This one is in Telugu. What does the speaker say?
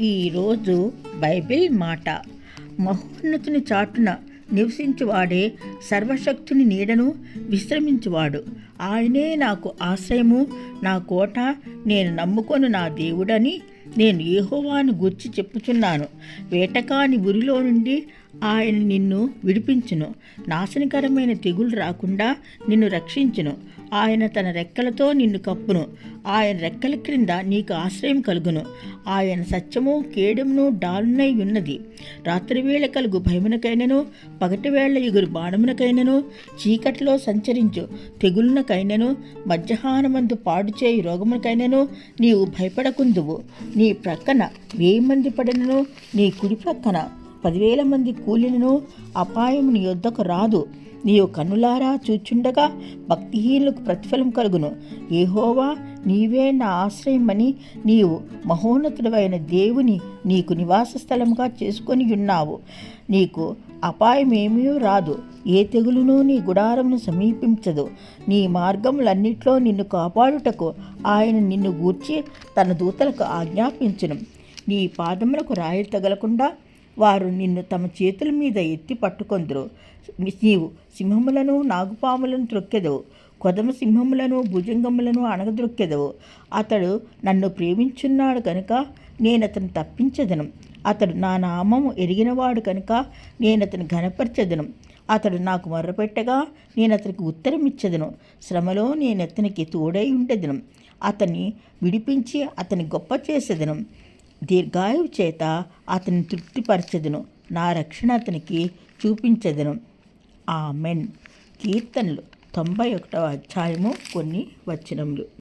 ఈరోజు బైబిల్ మాట. మహోన్నతుని చాటున నివసించువాడే సర్వశక్తుని నీడను విశ్రమించువాడు. ఆయనే నాకు ఆశ్రయము నా కోట నేను నమ్ముకొని నా దేవుడని నేను ఏహోవాను గూర్చి చెప్పుచున్నాను. వేటకాని ఉరిలో నుండి ఆయన నిన్ను విడిపించును. నాశనకరమైన తెగులు రాకుండా నిన్ను రక్షించును. ఆయన తన రెక్కలతో నిన్ను కప్పును. ఆయన రెక్కల క్రింద నీకు ఆశ్రయం కలుగును. ఆయన సత్యము కేడమును డాలునై ఉన్నది. రాత్రివేళ కలుగు భయమునకైనను పగటివేళ ఎగురు బాణమునకైనను చీకట్లో సంచరించు. తెగులున రోగమునకైనను మధ్యాహ్నమందు పాడు చేయి రోగమునకైనను నీవు భయపడకుందువు. నీ ప్రక్కన వెయ్యి మంది పడినను? నీ కుడి ప్రక్కన పదివేల మంది కూలినను అపాయం నీ యొద్దకు రాదు. నీవు కన్నులారా చూచుండగా భక్తిహీనులకు ప్రతిఫలం కలుగును. ఏహోవా నీవే నా ఆశ్రయమని నీవు మహోన్నతుడవైన దేవుని నీకు నివాస స్థలముగా చేసుకొని ఉన్నావు. నీకు అపాయమేమీ రాదు. ఏ తెగులును నీ గుడారమును సమీపించదు. నీ మార్గములన్నిట్లో నిన్ను కాపాడుటకు ఆయన నిన్ను గూర్చి తన దూతలకు ఆజ్ఞాపించును. నీ పాదములకు రాయి తగలకుండా వారు నిన్ను తమ చేతుల మీద ఎత్తి పట్టుకొందరు. నీవు సింహములను నాగుపాములను త్రొక్కెదవు. కొదమ సింహములను భుజంగములను అణగద్రొక్కెదవు అతడు నన్ను ప్రేమించున్నాడు కనుక నేను అతను తప్పించదను. అతడు నా నామము ఎరిగినవాడు కనుక నేను అతను ఘనపరచదను. అతడు నాకు మొర్రపెట్టగా నేను అతనికి ఉత్తరం ఇచ్చదను శ్రమలో నేను అతనికి తోడై ఉండేదను. అతన్ని విడిపించి అతని గొప్ప చేసేదను దీర్ఘాయువు చేత అతని తృప్తిపరచెదను. నా రక్షణ అతనికి చూపించెదను. ఆమెన్. కీర్తనలు తొంభై ఒకటవ అధ్యాయము కొన్ని వచనములు.